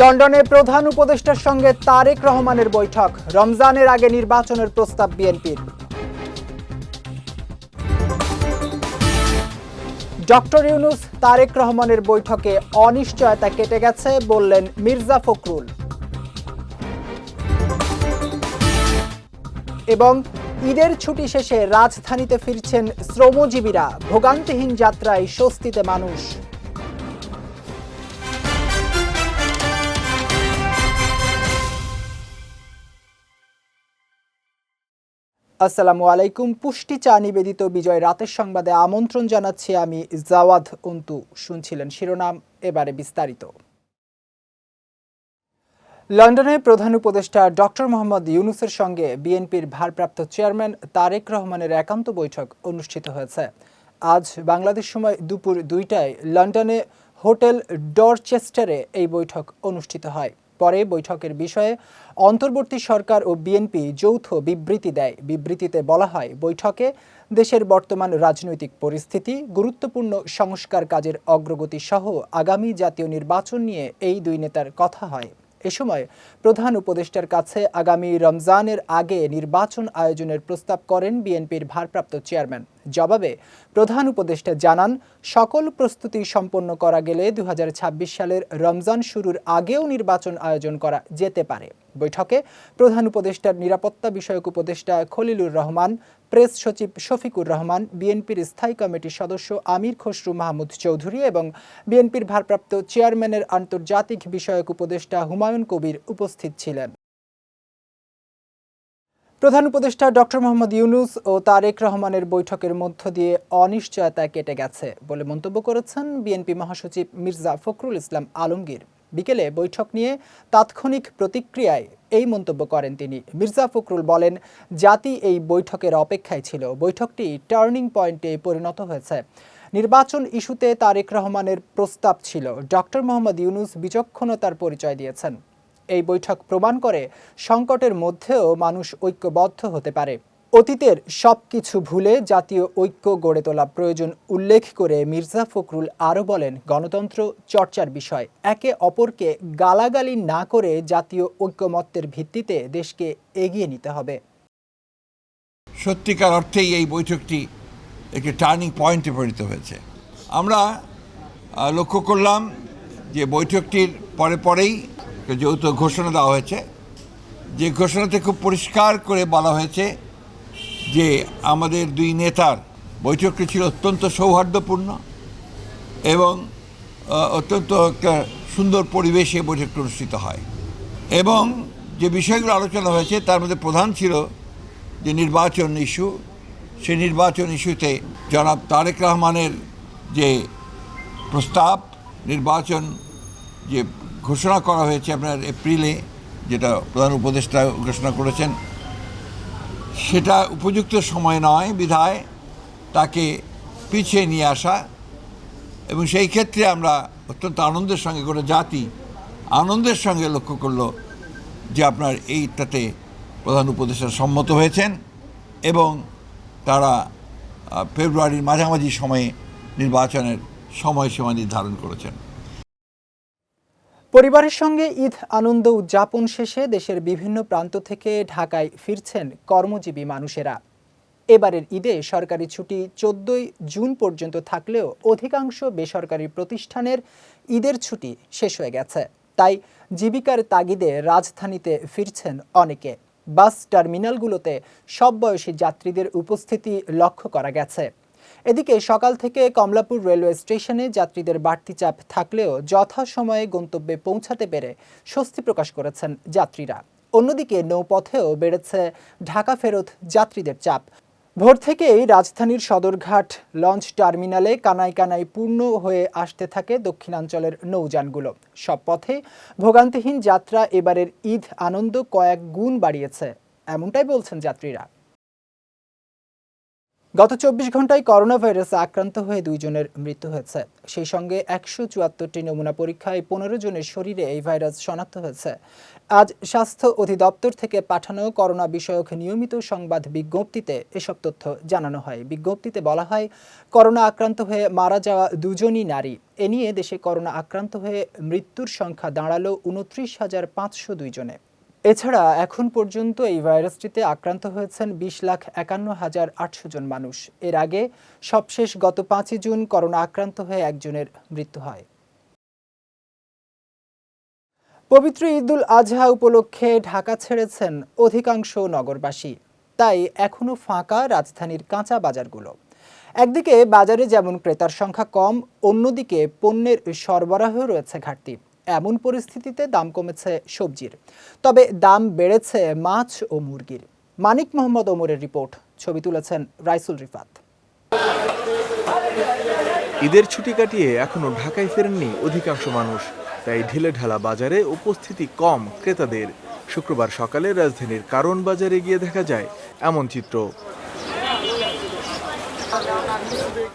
লন্ডনে প্রধান উপদেষ্টার সঙ্গে তারেক রহমানের বৈঠক। রমজানের আগে নির্বাচনের প্রস্তাব বিএনপির। ডক্টর ইউনুস তারেক রহমানের বৈঠকে অনিশ্চয়তা কেটে গেছে বললেন মির্জা ফখরুল। এবং ঈদের ছুটি শেষে রাজধানীতে ফিরছেন শ্রমজীবীরা। ভোগান্তিহীন যাত্রায় স্বস্তিতে মানুষ। আসসালামু আলাইকুম। পুষ্টি চা নিবেদিত বিজয় রাতের সংবাদে আমন্ত্রণ জানাচ্ছি আমি জাওয়াদ অন্তু। শুনছিলেন শিরোনাম, এবারে বিস্তারিত। লন্ডনে প্রধান উপদেষ্টা ডক্টর মোহাম্মদ ইউনুসের সঙ্গে বিএনপির ভারপ্রাপ্ত চেয়ারম্যান তারেক রহমানের একান্ত বৈঠক অনুষ্ঠিত হয়েছে। আজ বাংলাদেশ সময় দুপুর দুইটায় লন্ডনে হোটেল ডরচেস্টারে এই বৈঠক অনুষ্ঠিত হয়। পরে বৈঠকের বিষয়ে অন্তর্বর্তী সরকার ও বিএনপি যৌথ বিবৃতি দেয়। বিবৃতিতে বলা হয়, বৈঠকে দেশের বর্তমান রাজনৈতিক পরিস্থিতি, গুরুত্বপূর্ণ সংস্কার কাজের অগ্রগতি সহ আগামী জাতীয় নির্বাচন নিয়ে এই দুই নেতার কথা হয়। এ সময় প্রধান উপদেষ্টার কাছে আগামী রমজানের আগে নির্বাচন আয়োজনের প্রস্তাব করেন বিএনপির ভারপ্রাপ্ত চেয়ারম্যান। জবাবে প্রধান উপদেষ্টা জানান, সকল প্রস্তুতি সম্পন্ন করা গেলে দু হাজার ছাব্বিশ সালের রমজান শুরুর আগেও নির্বাচন আয়োজন করা যেতে পারে। বৈঠকে প্রধান উপদেষ্টার নিরাপত্তা বিষয়ক উপদেষ্টা খলিলুর রহমান প্রেস সচিব শফিকুর রহমান, বিএনপির স্থায়ী কমিটির সদস্য আমির খসরু মাহমুদ চৌধুরী এবং বিএনপির ভারপ্রাপ্ত চেয়ারম্যানের আন্তর্জাতিক বিষয়ক উপদেষ্টা হুমায়ুন কবির উপস্থিত ছিলেন। প্রধান উপদেষ্টা ডক্টর মোহাম্মদ ইউনুস ও তারেক রহমানের বৈঠকের মধ্য দিয়ে অনিশ্চয়তা কেটে গেছে বলে মন্তব্য করেছেন বিএনপি মহাসচিব মির্জা ফখরুল ইসলাম আলমগীর। বিকেলে বৈঠক নিয়ে তাৎক্ষণিক প্রতিক্রিয়ায় এই মন্তব্য করেন তিনি। মির্জা ফখরুল বলেন, জাতি এই বৈঠকের অপেক্ষায় ছিল। বৈঠকটি টার্নিং পয়েন্টে পরিণত হয়েছে। নির্বাচন ইস্যুতে তারেক রহমানের প্রস্তাব ছিল। ডক্টর মোহাম্মদ ইউনুস বিচক্ষণতার পরিচয় দিয়েছেন। এই বৈঠক প্রমাণ করে সংকটের মধ্যেও মানুষ ঐক্যবদ্ধ হতে পারে। অতীতের সব কিছু ভুলে জাতীয় ঐক্য গড়ে তোলা প্রয়োজন উল্লেখ করে মির্জা ফখরুল আরও বলেন, গণতন্ত্র চর্চার বিষয়। একে অপরকে গালাগালি না করে জাতীয় ঐক্যমত্যের ভিত্তিতে দেশকে এগিয়ে নিতে হবে। সত্যিকার অর্থেই এই বৈঠকটি একটি টার্নিং পয়েন্টে পরিণত হয়েছে। আমরা লক্ষ্য করলাম যে বৈঠকটির পরে পরেই যৌথ ঘোষণা দেওয়া হয়েছে, যে ঘোষণাতে খুব পরিষ্কার করে বলা হয়েছে যে আমাদের দুই নেতার বৈঠকটি ছিল অত্যন্ত সৌহার্দ্যপূর্ণ এবং অত্যন্ত একটা সুন্দর পরিবেশে বৈঠকটি অনুষ্ঠিত হয়। এবং যে বিষয়গুলো আলোচনা হয়েছে, তার মধ্যে প্রধান ছিল যে নির্বাচন ইস্যু। সেই নির্বাচন ইস্যুতে জনাব তারেক রহমানের যে প্রস্তাব, নির্বাচন যে ঘোষণা করা হয়েছে আপনার এপ্রিলে, যেটা প্রধান উপদেষ্টা ঘোষণা করেছেন সেটা উপযুক্ত সময় নয়, বিধায় তাকে পিছিয়ে নিয়ে আসা। এবং সেই ক্ষেত্রে আমরা অত্যন্ত আনন্দের সঙ্গে গোটা জাতি আনন্দের সঙ্গে লক্ষ্য করল যে আপনার এইটাতে প্রধান উপদেষ্টা সম্মত হয়েছেন এবং তারা ফেব্রুয়ারির মাঝামাঝি সময়ে নির্বাচনের সময়সীমা নির্ধারণ করেছেন। পরিবারের সঙ্গে ঈদ, আনন্দ উদযাপন শেষে দেশের বিভিন্ন প্রান্ত থেকে ঢাকায় ফিরছেন কর্মজীবী মানুষেরা। এবারের ঈদে সরকারি ছুটি চোদ্দই জুন পর্যন্ত থাকলেও অধিকাংশ বেসরকারি প্রতিষ্ঠানের ঈদের ছুটি শেষ হয়ে গেছে। তাই জীবিকার তাগিদে রাজধানীতে ফিরছেন অনেকে। বাস টার্মিনালগুলোতে সব বয়সী যাত্রীদের উপস্থিতি লক্ষ্য করা গেছে। এদিকে সকাল থেকে কমলাপুর রেলওয়ে স্টেশনে যাত্রীদের বাড়তি চাপ থাকলেও যথাসময়ে গন্তব্যে পৌঁছাতে পেরে স্বস্তি প্রকাশ করেছেন যাত্রীরা। অন্যদিকে নৌপথেও বেড়েছে ঢাকা ফেরত যাত্রীদের চাপ। ভোর থেকেই রাজধানীর সদরঘাট লঞ্চ টার্মিনালে কানাই কানাই পূর্ণ হয়ে আসতে থাকে দক্ষিণাঞ্চলের নৌযানগুলো। সব পথে ভোগান্তিহীন যাত্রা এবারের ঈদ আনন্দ কয়েক গুণ বাড়িয়েছে, এমনটাই বলছেন যাত্রীরা। গত চব্বিশ ঘন্টায় করোনা ভাইরাসে আক্রান্ত হয়ে দুইজনের মৃত্যু হয়েছে। সেই সঙ্গে একশো চুয়াত্তরটি নমুনা পরীক্ষায় পনেরো জনের শরীরে এই ভাইরাস শনাক্ত হয়েছে। আজ স্বাস্থ্য অধিদপ্তর থেকে পাঠানো করোনা বিষয়ক নিয়মিত সংবাদ বিজ্ঞপ্তিতে এসব তথ্য জানানো হয়। বিজ্ঞপ্তিতে বলা হয়, করোনা আক্রান্ত হয়ে মারা যাওয়া দুজনই নারী। এ নিয়ে দেশে করোনা আক্রান্ত হয়ে মৃত্যুর সংখ্যা দাঁড়াল উনত্রিশ হাজার পাঁচশো দুই জনে। এছাড়া এখন পর্যন্ত এই ভাইরাসটিতে আক্রান্ত হয়েছেন বিশ লাখ একান্ন হাজার আটশো জন মানুষ। এর আগে সবশেষ গত পাঁচই জুন করোনা আক্রান্ত হয়ে একজনের মৃত্যু হয়। পবিত্র ঈদুল আজহা উপলক্ষে ঢাকা ছেড়েছেন অধিকাংশ নগরবাসী। তাই এখনও ফাঁকা রাজধানীর কাঁচা বাজারগুলো। একদিকে বাজারে যেমন ক্রেতার সংখ্যা কম, অন্যদিকে পণ্যের সরবরাহ রয়েছে ঘাটতি। এমন পরিস্থিতিতে দাম কমেছে সবজির। তবে দাম বেড়েছে মাছ ও মুরগির। মানিক মোহাম্মদ ওমরের রিপোর্ট, ছবি তুলেছেন রাইসুল রিফাত। ঈদের ছুটি কাটিয়ে এখনও ঢাকায় ফেরেননি অধিকাংশ মানুষ। তাই ঢিলে ঢালা বাজারে উপস্থিতি কম ক্রেতাদের। শুক্রবার সকালে রাজধানীর কারণ বাজারে গিয়ে দেখা যায় এমন চিত্র।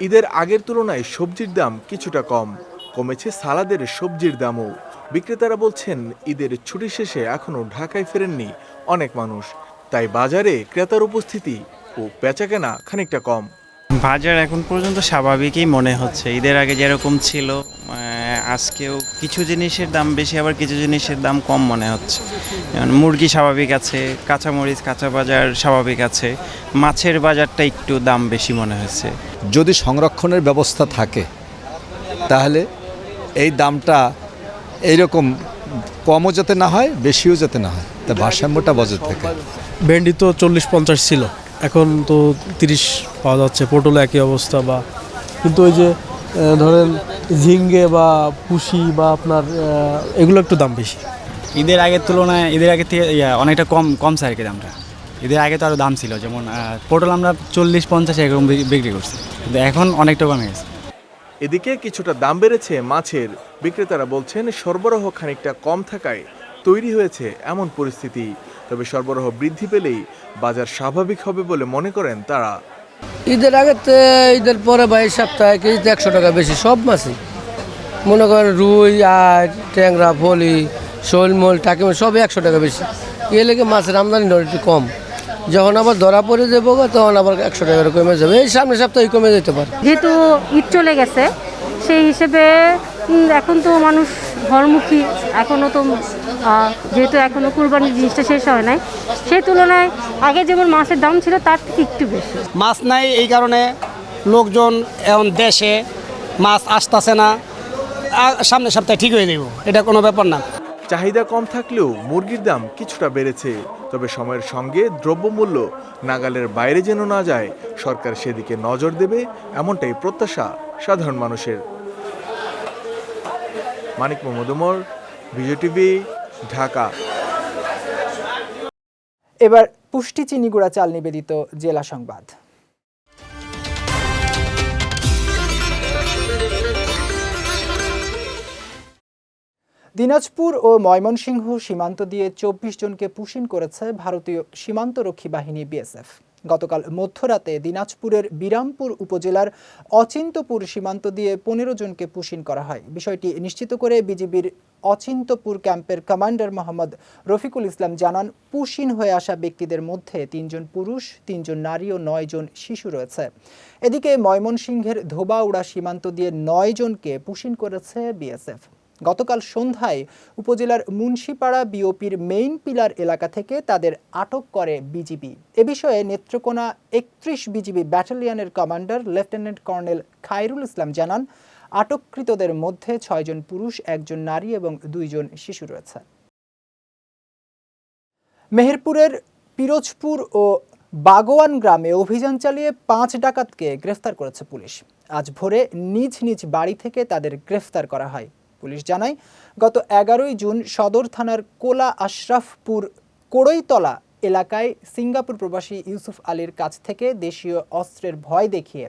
ঈদের আগের তুলনায় সবজির দাম কিছুটা কম। কমেছে সালাদের সবজির দামও। বিক্রেতারা বলছেন ঈদের ছুটি শেষে এখনও ঢাকায় ফেরেননি অনেক মানুষ। তাই বাজারে ক্রেতার উপস্থিতি ও বেচাকেনা খানিকটা কম। বাজার এখন পর্যন্ত স্বাভাবিকই মনে হচ্ছে। ঈদের আগে যেরকম ছিল আজকেও কিছু জিনিসের দাম বেশি আবার কিছু জিনিসের দাম কম মনে হচ্ছে। যেমন মুরগি স্বাভাবিক আছে কাঁচামরিচ কাঁচা বাজার স্বাভাবিক আছে। মাছের বাজারটা একটু দাম বেশি মনে হচ্ছে। যদি সংরক্ষণের ব্যবস্থা থাকে তাহলে এই দামটা এইরকম কমও যাতে না হয় বেশিও যাতে না হয়। তা ভারসাম্যটা বজায় থাকে। ভেন্ডি তো চল্লিশ পঞ্চাশ ছিল। এখন তো তিরিশ পাওয়া যাচ্ছে। পটল একই অবস্থা বা কিন্তু ওই যে ধরেন ঝিঙ্গে বা পুষি বা আপনার এগুলো একটু দাম বেশি। ঈদের আগের তুলনায় ঈদের আগে থেকে ইয়া, অনেকটা কম কম আর কি দামটা। ঈদের আগে তো আরও দাম ছিল। যেমন পটল আমরা চল্লিশ পঞ্চাশ এরকম বিক্রি করছি। কিন্তু এখন অনেকটা কমে গেছে। এদিকে কিছুটা দাম বেড়েছে মাছের। বিক্রেতারা বলছেন, সরবরাহ খানিকটা কম থাকায় তৈরি হয়েছে এমন পরিস্থিতি। তবে সরবরাহ বৃদ্ধি পেলেই বাজার স্বাভাবিক হবে বলে মনে করেন তারা। ঈদের আগে ঈদের পরে বা এই সপ্তাহে কেজিতে একশো টাকা বেশি সব মাছই। মনে করেন রুই আর ট্যাংরা ফলি শোলমোল, টাকিমোল সবই একশো টাকা বেশি। এ লেগে মাছের আমদানি একটু কম। যখন আবার ধরা পড়ে যাব তখন আবার একশো টাকা করে কমে যাবে। এই সামনের সপ্তাহে কমে যেতে পারে। যেহেতু ঈদ চলে গেছে সেই হিসেবে এখন তো মানুষ ঘরমুখী এখনও তো যেহেতু এখনও কুরবানির জিনিসটা শেষ হয় নাই সেই তুলনায় আগে যেমন মাছের দাম ছিল তার থেকে একটু বেশি। মাছ নাই এই কারণে লোকজন এখন দেশে মাছ আসতেছে না সামনের সপ্তাহে ঠিক হয়ে দেব এটা কোনো ব্যাপার না। চাহিদা কম থাকলেও মুরগির দাম কিছুটা বেড়েছে। তবে সময়ের সঙ্গে দ্রব্যমূল্য নাগালের বাইরে যেন না যায়, সরকার সেদিকে নজর দেবে এমনটাই প্রত্যাশা সাধারণ মানুষের। মানিক মোহাম্মদ ওমর, বিজয় টিভি, ঢাকা। এবার পুষ্টি চিনি গুঁড়া চাল নিবেদিত জেলা সংবাদ। দিনাজপুর ও ময়মনসিংহ সীমান্ত দিয়ে চব্বিশ জনকে পুশিন করেছে ভারতীয় সীমান্তরক্ষী বাহিনী বিএসএফ। গতকাল মধ্যরাতে দিনাজপুরের বিরামপুর উপজেলার অচিন্তপুর সীমান্ত দিয়ে পনেরো জনকে পুশিন করা হয়। বিষয়টি নিশ্চিত করে বিজিবির অচিন্তপুর ক্যাম্পের কমান্ডার মোহাম্মদ রফিকুল ইসলাম জানান পুশিন হয়ে আসা ব্যক্তিদের মধ্যে তিনজন পুরুষ, তিনজন নারী ও নয় জন শিশু রয়েছে। এদিকে ময়মনসিংহের ধোবাউড়া সীমান্ত দিয়ে নয় জনকে পুশিন করেছে বিএসএফ। গতকাল সন্ধ্যায় উপজেলার মুন্সিপাড়া বিওপির মেইন পিলার এলাকা থেকে তাদের আটক করে বিজিবি। এ বিষয়ে নেত্রকোনা একত্রিশ BGB ব্যাটালিয়নের commander lieutenant colonel Khairul Islam জানান, আটককৃতদের মধ্যে ছয়জন পুরুষ, একজন নারী এবং দুইজন শিশু রয়েছে। মেহেরপুরের পিরোজপুর ও বাগোয়ান গ্রামে অভিযান চালিয়ে পাঁচ ডাকাতকে গ্রেফতার করেছে পুলিশ। আজ ভোরে নিজ নিজ বাড়ি থেকে তাদের গ্রেফতার করা হয়। পুলিশ জানায়, গত এগারোই জুন সদর থানার কোলা আশরাফপুর কোড়ইতলা এলাকায় সিঙ্গাপুর প্রবাসী ইউসুফ আলীর কাছ থেকে দেশীয় অস্ত্রের ভয় দেখিয়ে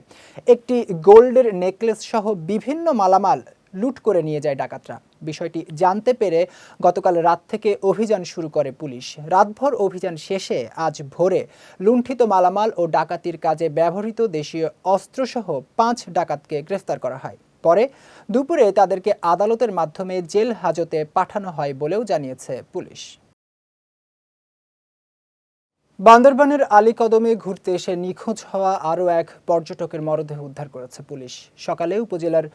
একটি গোল্ডের নেকলেস সহ বিভিন্ন মালামাল লুট করে নিয়ে যায় ডাকাতরা। বিষয়টি জানতে পেরে গতকাল রাত থেকে অভিযান শুরু করে পুলিশ। রাতভর অভিযান শেষে আজ ভোরে লুণ্ঠিত মালামাল ও ডাকাতির কাজে ব্যবহৃত দেশীয় অস্ত্রসহ পাঁচ ডাকাতকে গ্রেফতার করা হয়। পরে দুপুরে তাদেরকে আদালতের মাধ্যমে জেল হাজতে পাঠানো হয় বলেও জানিয়েছে পুলিশ। বান্দরবানের আলীকদমে ঘুরতে এসে নিখোঁজ হওয়া আরও এক পর্যটকের মরদেহ উদ্ধার করেছে পুলিশ। সকালে উপজেলার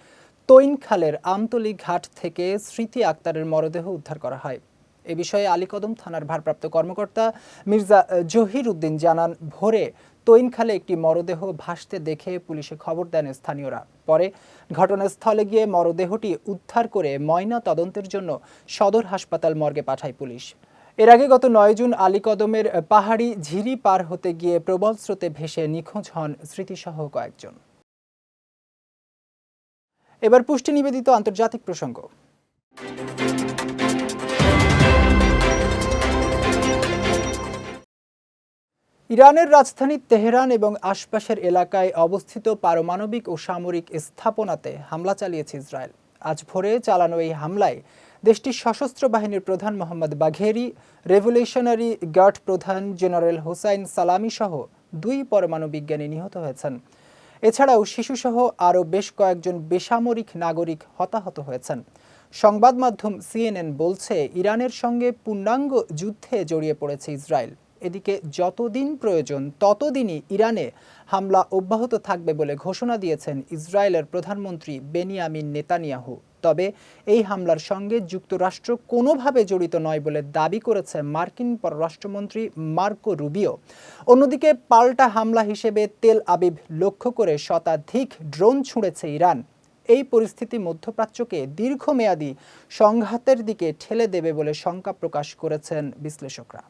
তৈনখালের আমতলী ঘাট থেকে স্মৃতি আক্তারের মরদেহ উদ্ধার করা হয়। এ বিষয়ে আলীকদম থানার ভারপ্রাপ্ত কর্মকর্তা মির্জা জহির উদ্দিন জানান, ভোরে তৈনখালে একটি মরদেহ ভাসতে দেখে পুলিশে খবর দেন স্থানীয়রা। পরে ঘটনাস্থলে গিয়ে মরদেহটি উদ্ধার করে ময়না তদন্তের জন্য সদর হাসপাতাল মর্গে পাঠায় পুলিশ। এর আগে গত নয় জুন আলীকদমের পাহাড়ি ঝিরি পার হতে গিয়ে প্রবল স্রোতে ভেসে নিখোঁজ হন স্মৃতিসহ কয়েকজন। এবার পুষ্টি নিবেদিত আন্তর্জাতিক প্রসঙ্গ। ইরানের রাজধানী তেহরান এবং আশপাশের এলাকায় অবস্থিত পারমাণবিক ও সামরিক স্থাপনাতে হামলা চালিয়েছে ইসরায়েল। আজ ভোরে চালানো এই হামলায় দেশটির সশস্ত্র বাহিনীর প্রধান মোহাম্মদ বাঘেরি, রেভলিউশনারি গার্ড প্রধান জেনারেল হোসাইন সালামি সহ দুই পরমাণু বিজ্ঞানী নিহত হয়েছেন। এছাড়াও শিশুসহ আরও বেশ কয়েকজন বেসামরিক নাগরিক হতাহত হয়েছেন। সংবাদ মাধ্যম সিএনএন বলছে, ইরানের সঙ্গে পূর্ণাঙ্গ যুদ্ধে জড়িয়ে পড়েছে ইসরায়েল। এদিকে যতদিন প্রয়োজন, ততদিনই ইরানে হামলা অব্যাহত থাকবে বলে ঘোষণা দিয়েছেন ইসরায়েলের প্রধানমন্ত্রী বেনিয়ামিন নেতানিয়াহু। তবে এই হামলার সঙ্গে যুক্তরাষ্ট্র কোনোভাবে জড়িত নয় বলে দাবি করেছে মার্কিন পররাষ্ট্রমন্ত্রী মার্কো রুবিও। অন্যদিকে পাল্টা হামলা হিসেবে তেল আবিব লক্ষ্য করে শতাধিক ড্রোন ছুঁড়েছে ইরান। এই পরিস্থিতি মধ্যপ্রাচ্যকে দীর্ঘমেয়াদী সংঘাতের দিকে ঠেলে দেবে বলে শঙ্কা প্রকাশ করেছেন বিশ্লেষকরা।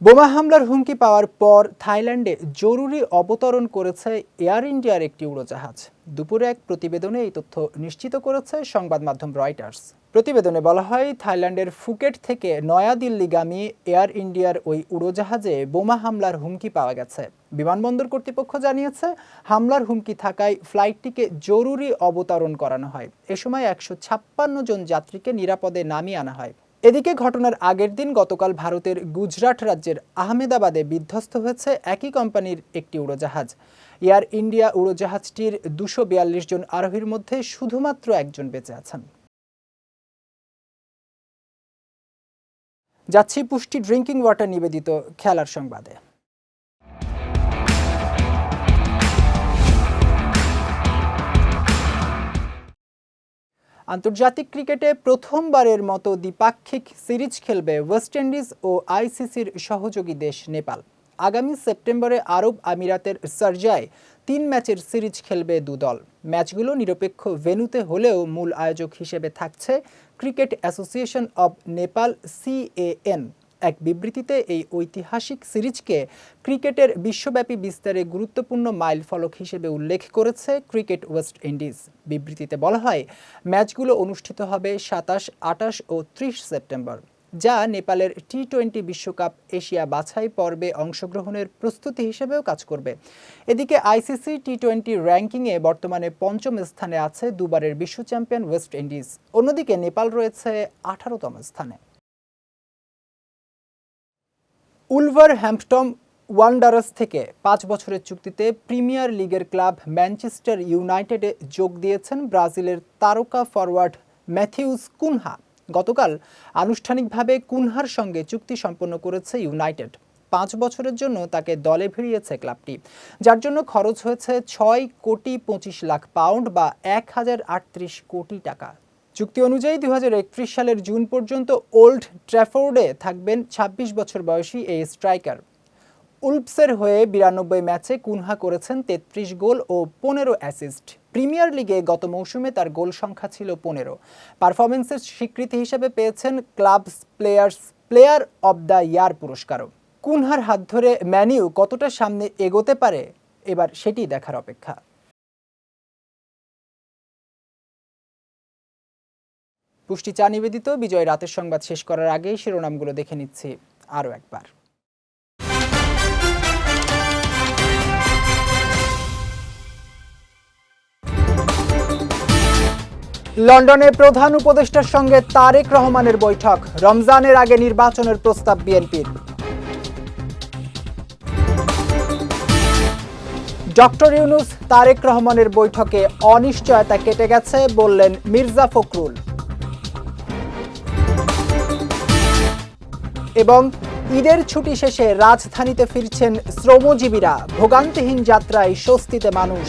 বোমা হামলার হুমকি পাওয়ার পর থাইল্যান্ডে জরুরি অবতরণ করেছে এয়ার ইন্ডিয়ার একটি উড়োজাহাজ। দুপুরে এক প্রতিবেদনে এই তথ্য নিশ্চিত করেছে সংবাদ মাধ্যম রয়টার্স। প্রতিবেদনে বলা হয়, থাইল্যান্ডের ফুকেট থেকে নয়াদিল্লিগামী এয়ার ইন্ডিয়ার ওই উড়োজাহাজে বোমা হামলার হুমকি পাওয়া গেছে। বিমানবন্দর কর্তৃপক্ষ জানিয়েছে, হামলার হুমকি থাকায় ফ্লাইটটিকে জরুরি অবতরণ করানো হয়। এ সময় একশো ছাপ্পান্ন জন যাত্রীকে নিরাপদে নামিয়ে আনা হয়। এদিকে ঘটনার আগের দিন গতকাল ভারতের গুজরাট রাজ্যের আহমেদাবাদে বিধ্বস্ত হয়েছে একই কোম্পানির একটি উড়োজাহাজ। এয়ার ইন্ডিয়া উড়োজাহাজটির দুশো বিয়াল্লিশ জন আরোহীর মধ্যে শুধুমাত্র একজন বেঁচে আছেন। যাচ্ছি পুষ্টি ড্রিঙ্কিং ওয়াটার নিবেদিত খেলার সংবাদে। আন্তর্জাতিক ক্রিকেটে প্রথমবারের মতো দ্বিপাক্ষিক সিরিজ খেলবে ওয়েস্ট ইন্ডিজ ও আইসিসির সহযোগী দেশ নেপাল। আগামী সেপ্টেম্বরে আরব আমিরাতের সার্জায় তিন ম্যাচের সিরিজ খেলবে দুদল ম্যাচগুলো নিরপেক্ষ ভেনুতে হলেও মূল আয়োজক হিসেবে থাকছে cricket association of Nepal, CAN. এক বিবৃতিতে এই ঐতিহাসিক সিরিজকে ক্রিকেটের বিশ্বব্যাপী বিস্তারে গুরুত্বপূর্ণ মাইল ফলক হিসেবে উল্লেখ করেছে ক্রিকেট ওয়েস্ট ইন্ডিজ। বিবৃতিতে বলা হয়, ম্যাচগুলো অনুষ্ঠিত হবে সাতাশ আটাশ ও ত্রিশ সেপ্টেম্বর, যা নেপালের টি টোয়েন্টি বিশ্বকাপ এশিয়া বাছাই পর্বে অংশগ্রহণের প্রস্তুতি হিসেবেও কাজ করবে। এদিকে আইসিসি টি টোয়েন্টি র্যাঙ্কিংয়ে বর্তমানে পঞ্চম স্থানে আছে দুবারের বিশ্ব চ্যাম্পিয়ন ওয়েস্ট ইন্ডিজ। অন্যদিকে নেপাল রয়েছে আঠারোতম স্থানে। উলভার হ্যাম্পটম ওয়ান্ডারাস থেকে পাঁচ বছরের চুক্তিতে প্রিমিয়ার লিগের ক্লাব ম্যানচেস্টার ইউনাইটেডে যোগ দিয়েছেন ব্রাজিলের তারকা ফরওয়ার্ড ম্যাথিউস কুনহা। গতকাল আনুষ্ঠানিকভাবে কুনহার সঙ্গে চুক্তি সম্পন্ন করেছে ইউনাইটেড। পাঁচ বছরের জন্য তাকে দলে ভিড়িয়েছে ক্লাবটি, যার জন্য খরচ হয়েছে ছয় কোটি পঁচিশ লাখ পাউন্ড বা এক হাজার আটত্রিশ কোটি টাকা। চুক্তি অনুযায়ী দু হাজার একত্রিশ সালের জুন পর্যন্ত ওল্ড ট্র্যাফোর্ডে থাকবেন ২৬ বছর বয়সী এই স্ট্রাইকার। উলপসের হয়ে বিরানব্বই ম্যাচে কুনহা করেছেন তেত্রিশ গোল ও পনেরো অ্যাসিস্ট। প্রিমিয়ার লিগে গত মৌসুমে তার গোল সংখ্যা ছিল পনেরো। পারফরমেন্সের স্বীকৃতি হিসেবে পেয়েছেন clubs players player of the year পুরস্কারও। কুনহার হাত ধরে ম্যানিউ কতটা সামনে এগোতে পারে, এবার সেটি দেখার অপেক্ষা। পুষ্টি চা নিবেদিত, বিজয় রাতের সংবাদ শেষ করার আগেই শিরোনামগুলো দেখে নিচ্ছি আরও একবার। লন্ডনে প্রধান উপদেষ্টার সঙ্গে তারেক রহমানের বৈঠক, রমজানের আগে নির্বাচনের প্রস্তাব বিএনপির। ডক্টর ইউনুস তারেক রহমানের বৈঠকে অনিশ্চয়তা কেটে গেছে বললেন মির্জা ফখরুল। এবং ঈদের ছুটি শেষে রাজধানীতে ফিরছেন শ্রমজীবীরা। ভোগান্তিহীন যাত্রায় স্বস্তিতে মানুষ।